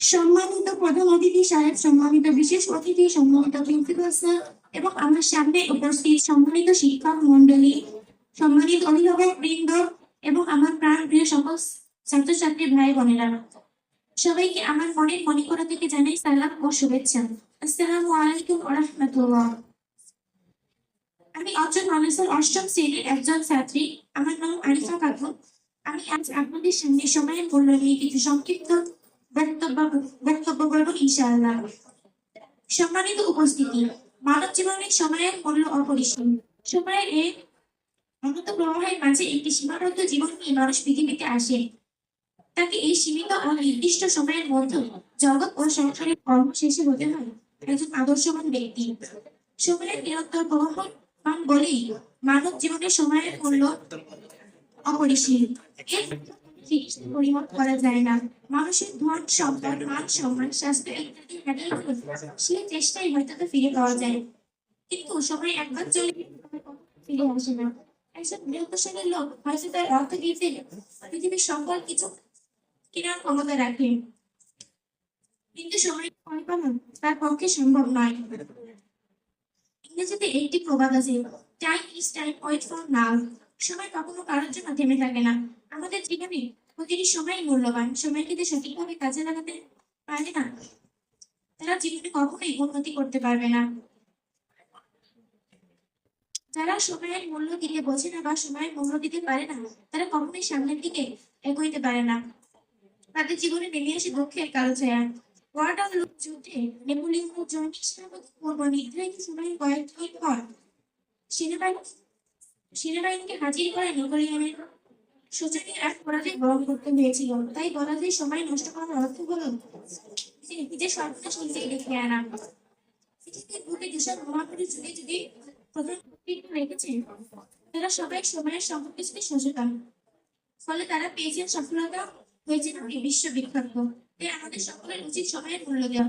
সম্মানিত প্রধান অতিথি সাহেব সম্মানিত বিশেষ অতিথি সম্মানিত প্রিন্সিপাল স্যার এবং আমার সামনে উপস্থিত সম্মানিত শিক্ষক মন্ডলী সম্মানিত অভিভাবক, বৃন্দ, এবং আমার প্রাণ প্রিয় সকল ছাত্রছাত্রী ভাই বোনেরা সবাইকে আমার মনের করা থেকে জানাই সালাম ও শুভেচ্ছা। আসসালামু আলাইকুম আমি অর্জন মানুষের অষ্টম শ্রেণির একজন ছাত্রী। আমার নাম আরিফা খাতুন আমি আজ আপনাদের সামনে সময়ের মূল্য নিয়ে কিছু সংক্ষিপ্ত বক্তব্য বক্তব্য করব ইনশাআল্লাহ। সম্মানিত উপস্থিতি, মানব জীবনে সময়ের মূল্য অপরিসীম। সময়ের এই অনন্ত প্রবাহের মাঝে একটি সীমাবদ্ধ জীবন নিয়ে মানুষ পৃথিবীতে আসে। তাকে এই সীমিত ও নির্দিষ্ট সময়ের মধ্যে জগৎ ও সংসারের কর্ম শেষে হতে হয়। একজন আদর্শবান ব্যক্তি। সময়ের নিরন্তর প্রবাহমান বলেই মানব জীবনে সময়ের মূল্য অপরিসীম। পরিমাপ করা যায় না। মানুষের ধন সম্পদ মান সম্মান স্বাস্থ্য ইত্যাদি হারিয়ে সেই চেষ্টাই হয়তো ফিরে পাওয়া যায়। কিন্তু সময় একবার চলে ফিরে আসে না। একজন বৃহত্তশালী লোক হয়তো তার অর্থ দিয়ে পৃথিবীর সকল কিছু কেনার ক্ষমতা রাখে কিন্তু সময় পালন তার পক্ষে সম্ভব নয়। ইংরেজিতে একটি প্রবাদ আছে time is time wait for now সময় কখনো কারোর জন্য থেমে থাকে না। আমাদের জীবনে প্রতিটি সময় মূল্যবান, সময়কে যে সঠিকভাবে কাজে লাগাতে পারে না, তারা জীবনে কখনোই উন্নতি করতে পারবে না। যারা সময়ের মূল্য দিতে বোঝে না বা সময়ের মূল্য দিতে পারে না, তারা কখনোই সামনের দিকে এগোইতে পারে না। তাদের জীবনে নেমে আসে দুঃখের কালো ছায়া। ওয়াটার লুক যুদ্ধে জয়ী সেনাপতি পূর্ব কয়েক মিনিট পর সেনাবাহিনী সেনাবাহিনীকে হাজির করে নেপোলিয়নের শোচনীয় এক পরাজয় বরণ করতে হয়েছিল। তাই বলা সময় নষ্ট করার অর্থ হলো নিজের সর্বনাশ নিজেই আনা। পৃথিবীর বুকে যেসব মহাপুরুষ যুগে প্রধান রেখেছে। তারা সবাই সময়ের সম্পর্কে সচেতন। ফলে তারা পেয়েছেন সফলতা হয়েছে আমি বিশ্ববিখ্যাত তাই আমাদের সকলের উচিত সময়ের মূল্য দেওয়া।